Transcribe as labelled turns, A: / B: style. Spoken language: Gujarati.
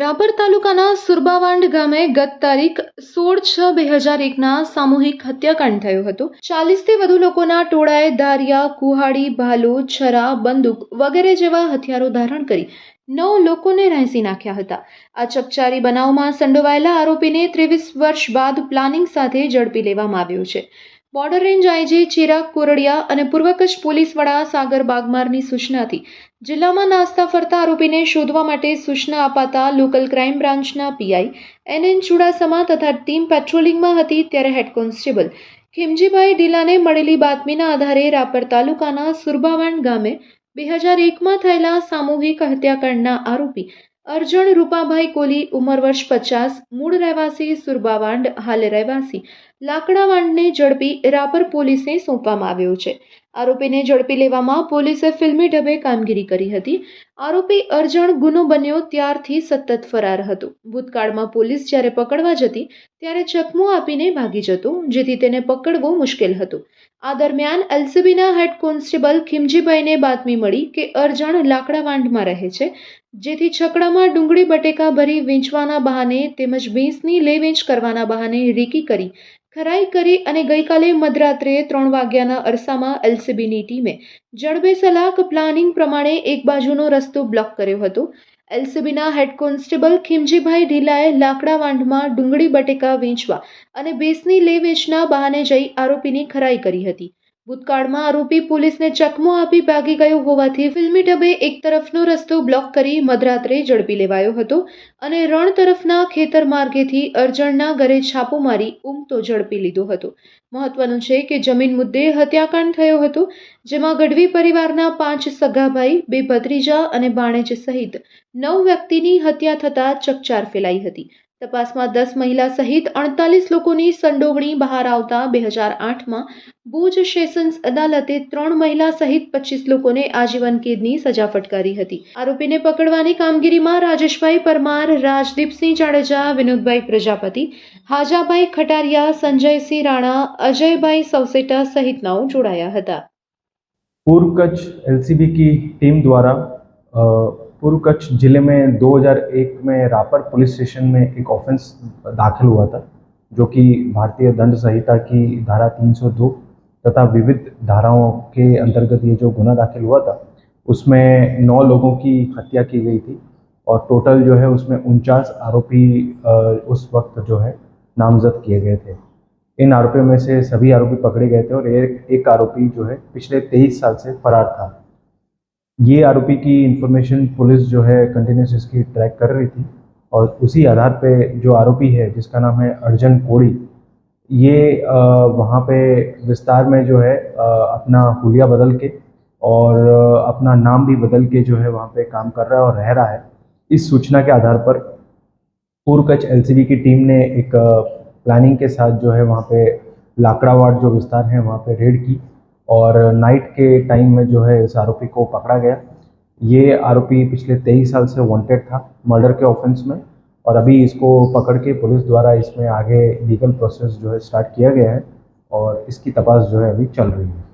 A: રાપર તાલુકાના સુરબાવાંડ ગામે ગત તારીખ સોળ છ બે હજાર એકના સામૂહિક હત્યાકાંડ થયો હતો. ચાલીસથી વધુ લોકોના ટોળાએ દારિયા, કુહાડી, ભાલો, છરા, બંદૂક વગેરે જેવા હથિયારો ધારણ કરી નવ લોકોને રહેસી નાખ્યા હતા. આ ચકચારી બનાવમાં સંડોવાયેલા આરોપીને ત્રેવીસ વર્ષ બાદ પ્લાનિંગ સાથે ઝડપી લેવામાં આવ્યો છે. Border range IG Chirag Koradiya અને પૂર્વ કચ્છ પોલીસ વડા સાગર બાગમારની સૂચનાથી જિલ્લામાં નાસ્તા ફરતા આરોપીને શોધવા માટે સૂચના અપાતા લોકલ ક્રાઇમ બ્રાન્ચના પીઆઈ એન એન ચુડાસમા તથા ટીમ પેટ્રોલિંગમાં હતી ત્યારે હેડ કોન્સ્ટેબલ ખીમજીભાઈ ઢીલાને મળેલી બાતમીના આધારે રાપર તાલુકાના સુરબાવાંડ ગામે બે હજાર એકમાં થયેલા સામૂહિક હત્યાકાંડના આરોપી અર્જણ રૂપાભાઈ કોલી ઉંમર વર્ષ પચાસ, મૂળ રહેવાસી સુરબાવાંડ, હાલે રહેવાસી લાકડાવાંડને ઝડપી રાપર પોલીસને સોંપવામાં આવ્યો છે. આરોપીને ઝડપી લેવામાં પોલીસે ફિલ્મી ઢબે કામગીરી કરી હતી. આરોપી અર્જણ ગુનો બન્યો ત્યારથી સતત ફરાર હતો. ભૂતકાળમાં પોલીસ જ્યારે પકડવા જતી, ત્યારે ચકમો આપીને ભાગી જતો, જેથી તેને પકડવો મુશ્કેલ હતો. આ દરમિયાન એલસીબીના હેડ કોન્સ્ટેબલ ખીમજીભાઈને બાતમી મળી કે અરજણ લાકડાવાંડમાં રહે છે, જેથી છકડામાં ડુંગળી બટેકા ભરી વેચવાના બહાને તેમજ ભેંસની લે વેચ કરવાના બહાને રીકી કરી ખરાઈ કરી અને ગઈકાલે મધરાત્રે ત્રણ વાગ્યાના અરસામાં એલસીબીની ટીમે જડબે સલાક પ્લાનિંગ પ્રમાણે એક બાજુનો રસ્તો બ્લોક કર્યો હતો. એલસીબીના હેડ કોન્સ્ટેબલ ખીમજીભાઈ ઢીલાએ લાકડા વાંઢમાં ડુંગળી બટેકા વેચવા અને ભેંસની લે વેચના બહાને જઈ આરોપીની ખરાઈ કરી હતી. ભૂતકાળમાં આરોપી પોલીસને ચકમો આપી ભાગી ગયો હોવાથી ફિલ્મી ઢબે એક તરફનો રસ્તો બ્લોક કરી મધરાત્રે ઝડપી લેવાયો હતો અને રણ તરફના ખેતર માર્ગેથી અરજણના ઘરે છાપો મારી ઊંઘતો ઝડપી લીધો હતો. મહત્વનું છે કે જમીન મુદ્દે હત્યાકાંડ થયો હતો, જેમાં ગઢવી પરિવારના પાંચ સગાભાઈ, બે ભત્રીજા અને બાણેજ સહિત નવ વ્યક્તિની હત્યા થતાં ચકચાર ફેલાઈ હતી. તપાસમાં દસ મહિલા સહિત અડતાલીસ લોકોની સંડોવણી બહાર આવતા બે હજાર આઠમાં ભુજ સેશન્સ અદાલતે ત્રણ મહિલા સહિત પચીસ લોકોને આજીવન કેદની સજા ફટકારી હતી. આરોપીને પકડવાની કામગીરીમાં રાજેશભાઈ પરમાર, રાજદીપસિંહ જાડેજા, વિનોદભાઈ પ્રજાપતિ, હાજાભાઈ ખટારિયા, સંજયસિંહ રાણા, અજયભાઈ સૌસેટા સહિતનાઓ જોડાયા હતા.
B: પૂર્વ કચ્છ એલસીબી ટીમ દ્વારા पूर्व कच्छ ज़िले में 2001 में रापर पुलिस स्टेशन में एक ऑफेंस दाखिल हुआ था, जो कि भारतीय दंड संहिता की धारा 302 तथा विविध धाराओं के अंतर्गत ये जो गुना दाखिल हुआ था, उसमें नौ लोगों की हत्या की गई थी और टोटल जो है उसमें उनचास आरोपी उस वक्त जो है नामजद किए गए थे। इन आरोपियों में से सभी आरोपी पकड़े गए थे और एक एक आरोपी जो है पिछले तेईस साल से फरार था। ये आरोपी की इंफॉर्मेशन पुलिस जो है कंटिन्यूस इसकी ट्रैक कर रही थी और उसी आधार पे जो आरोपी है, जिसका नाम है अर्जन कोड़ी, ये वहाँ पे विस्तार में जो है अपना हुलिया बदल के और अपना नाम भी बदल के जो है वहाँ पे काम कर रहा है और रह रहा है। इस सूचना के आधार पर पूर्व कच्छ एलसीबी की टीम ने एक प्लानिंग के साथ जो है वहाँ पे लाकड़ावाड़ जो विस्तार है वहाँ पे रेड की और नाइट के टाइम में जो है इस आरोपी को पकड़ा गया। ये आरोपी पिछले तेईस साल से वांटेड था मर्डर के ऑफेंस में और अभी इसको पकड़ के पुलिस द्वारा इसमें आगे लीगल प्रोसेस जो है स्टार्ट किया गया है और इसकी तपास जो है अभी चल रही है।